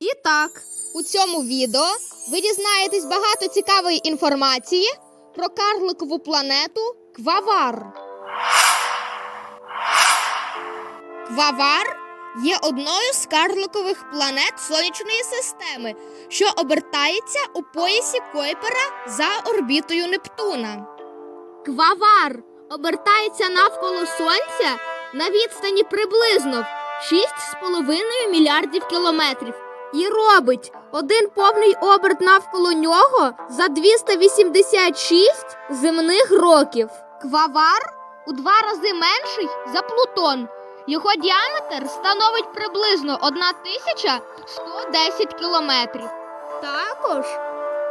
І так, у цьому відео ви дізнаєтесь багато цікавої інформації про карликову планету Квавар. Квавар є одною з карликових планет Сонячної системи, що обертається у поясі Койпера за орбітою Нептуна. Квавар обертається навколо Сонця на відстані приблизно 6,5 мільярдів кілометрів і робить один повний оберт навколо нього за 286 земних років. Квавар у два рази менший за Плутон. Його діаметр становить приблизно 1110 кілометрів. Також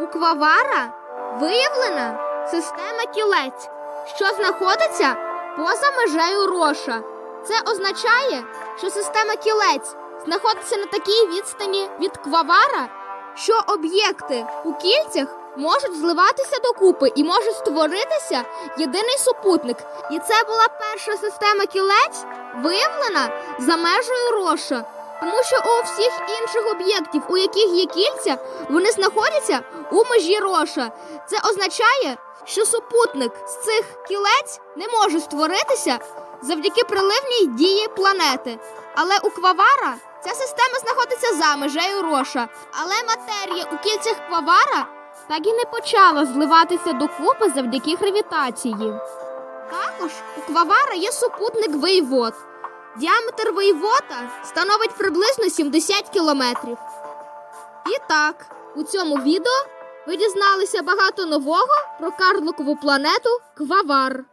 у Квавара виявлена система кілець, що знаходиться поза межею Роша. Це означає, що система кілець знаходиться на такій відстані від квавара, що об'єкти у кільцях можуть зливатися докупи і може створитися єдиний супутник. І це була перша система кілець, виявлена за межею Роша. Тому що у всіх інших об'єктів, у яких є кільця, вони знаходяться у межі Роша. Це означає, що супутник з цих кілець не може створитися завдяки приливній дії планети. Але у Квавара ця система знаходиться за межею Роша. Але матерія у кільцях Квавара так і не почала зливатися докупи завдяки гравітації. Також у Квавара є супутник Вейвод. Діаметр Вейвота становить приблизно 70 кілометрів. І так, у цьому відео ви дізналися багато нового про карликову планету Квавар.